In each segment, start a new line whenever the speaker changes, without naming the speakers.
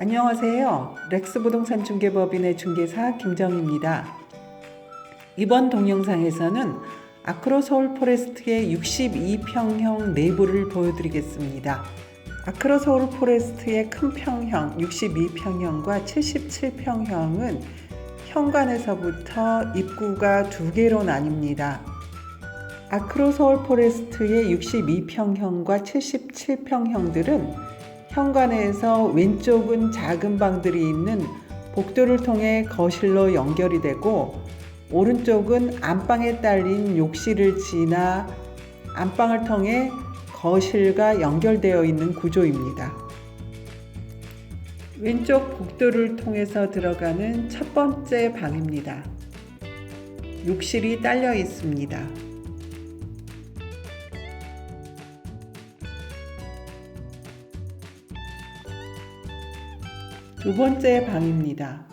안녕하세요. 렉스 부동산 중개법인의 중개사 김정입니다. 이번 동영상에서는 아크로 서울 포레스트의 62평형 내부를 보여드리겠습니다. 아크로 서울 포레스트의 큰 평형 62평형과 77평형은 현관에서부터 입구가 두 개로 나뉩니다. 아크로 서울 포레스트의 62평형과 77평형들은 현관에서 왼쪽은 작은 방들이 있는 복도를 통해 거실로 연결이 되고 오른쪽은 안방에 딸린 욕실을 지나 안방을 통해 거실과 연결되어 있는 구조입니다. 왼쪽 복도를 통해서 들어가는 첫 번째 방입니다. 욕실이 딸려 있습니다. 두 번째 방입니다.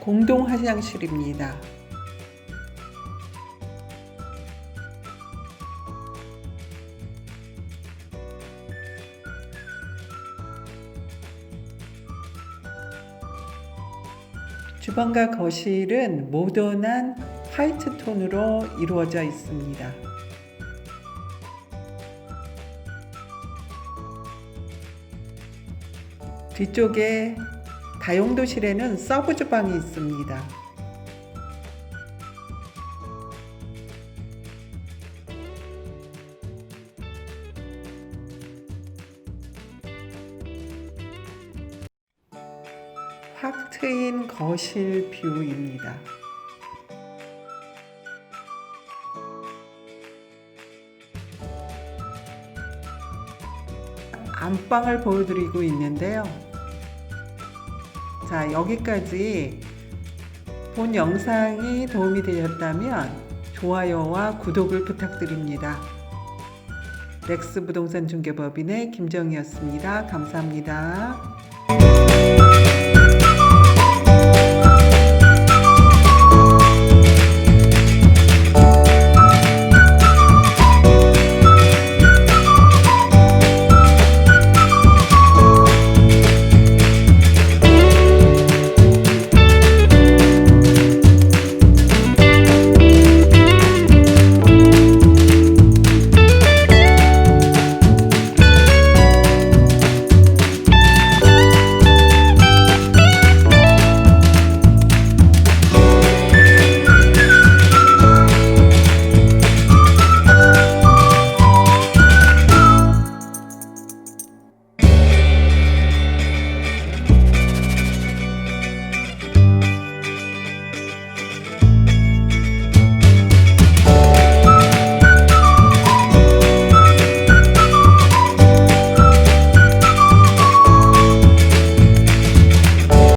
공동 화장실입니다. 주방과 거실은 모던한 화이트 톤으로 이루어져 있습니다. 뒤쪽에 다용도실에는 서브 주방이 있습니다. 확 트인 거실 뷰입니다. 안방을 보여드리고 있는데요. 자, 여기까지 본 영상이 도움이 되셨다면 좋아요와 구독을 부탁드립니다. 렉스 부동산 중개법인의 김정희였습니다. 감사합니다.